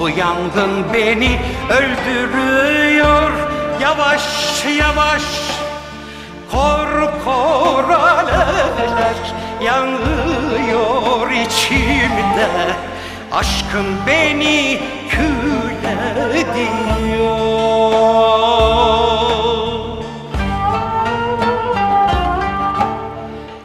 bu yangın beni öldürüyor. Yavaş yavaş. Kor kor alevler yanıyor içimde. Aşkın beni kül